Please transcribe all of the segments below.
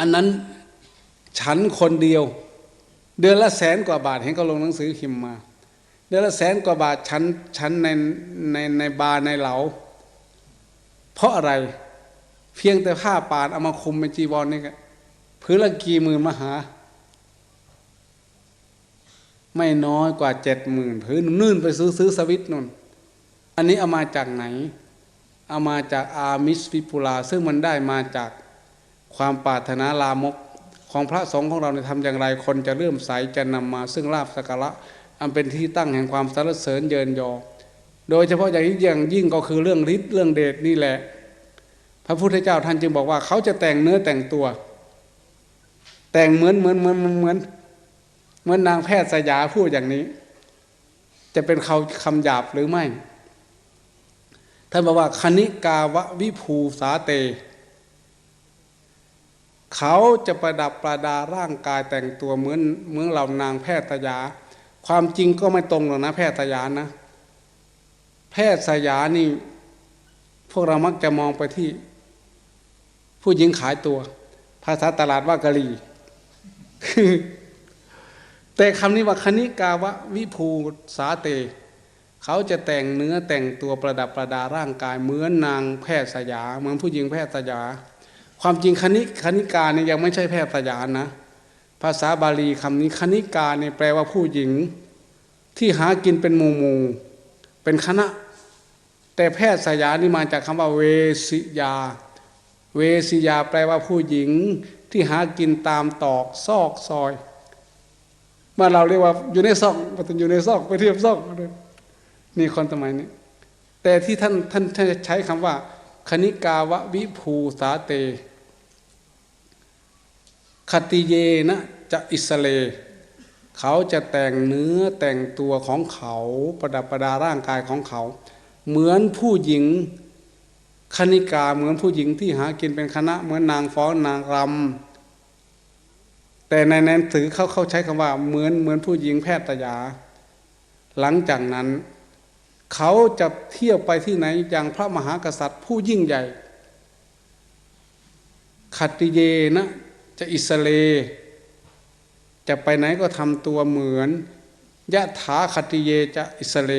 อันนั้นฉันคนเดียว เดือนละแสนกว่าบาทเห็นก็ลงหนังสือพิมพ์มา เดือนละแสนกว่าบาทฉันฉันในในในบาร์ในเหลา เพราะอะไรเพียงแต่ผ้าปานเอามาคุมเป็นจีวรนี่ก็พื้นละกี่หมื่นมหา ไม่น้อยกว่าเจ็ดหมื่นพื้นนื่นไปซื้อซื้อสวิตนนอันนี้เอามาจากไหน เอามาจากอามิสวิปุลา ซึ่งมันได้มาจาก ความปรารถนาลามกของพระสงฆ์ของเราในทำอย่างไรคนจะเลื่อมใสจะนำมา ซึ่งลาบสักการะอันเป็นที่ตั้งแห่งความสรรเสริญเยินยอ โดยเฉพาะอย่างยิ่งยิ่งก็คือเรื่องฤทธิ์เรื่องเดชนี่แหละ พระพุทธเจ้าท่านจึงบอกว่าเขาจะแต่งเนื้อแต่งตัว แต่งเหมือนเหมือนเหมือนเหมือนเหมือนนางแพทย์สยาพูดอย่างนี้ จะเป็นเขาคำหยาบหรือไม่ ท่านบอกว่าคณิกาวะวิภูสาเต เขาจะประดับประดาร่างกายแต่งตัวเหมือนเหมือนเหล่านางแพทย์สยาความจริงก็ไม่ตรงหรอกนะแพทย์สยานะ แพทย์สยานี่ พวกเรามักจะมองไปที่ ผู้หญิงขายตัว ภาษาตลาดว่ากะลีแต่คำนี้ว่าคณิกาวะวิภูสาเต เขาจะแต่งเนื้อแต่งตัวประดับประดาร่างกายเหมือนนางแพทย์สยา เหมือนผู้หญิงแพทย์สยา ความจริงคณิคณิกาเนี่ยยังไม่ใช่แพทย์สยานะภาษาบาลีคำนี้คณิกาเนี่ยแปลว่าผู้หญิง ที่หากินเป็นหมู่หมู่เป็นคณะ แต่แพทย์สยานี่มาจากคำว่าเวสิยา เวสิยาแปลว่าผู้หญิง ที่หากินตามตอกซอกซอยเมื่อเราเรียกว่าอยู่ในซอกมันอยู่ในซอกไปเทียบซอกนี่คนสมัยนี้แต่ที่ท่านท่านใช้คำว่า คณิกาวะวิภูสาเต คติเยนะจะอิสเล เขาจะแต่งเนื้อแต่งตัวของเขาประดับประดาร่างกายของเขา เหมือนผู้หญิงคณิกาเหมือนผู้หญิงที่หากินเป็นคณะเหมือนนางฟ้อนนางรำแต่ในหนังสือเขาเขาใช้คำว่าเหมือนเหมือนผู้หญิงแพทยา หลังจากนั้น เขาจะเที่ยวไปที่ไหนอย่างพระมหากษัตริย์ผู้ยิ่งใหญ่ ขัตติเยนะ จะอิสเล จะไปไหนก็ทำตัวเหมือนยะถาขัตติเยจะอิสเล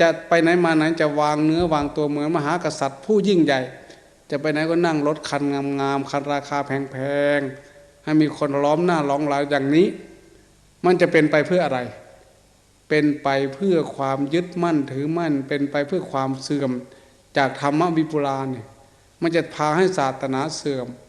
จะไปไหนมาไหนจะวางเนื้อวางตัวเหมือนมหากษัตริย์ผู้ยิ่งใหญ่ จะไปไหนก็นั่งรถคันงามๆคันราคาแพงๆให้มีคนล้อมหน้าล้อมหลังอย่างนี้ มันจะเป็นไปเพื่ออะไร เป็นไปเพื่อความยึดมั่นถือมั่น เป็นไปเพื่อความเสื่อมจากธรรมวิปุลาเนี่ยมันจะพาให้ศาสนาเสื่อม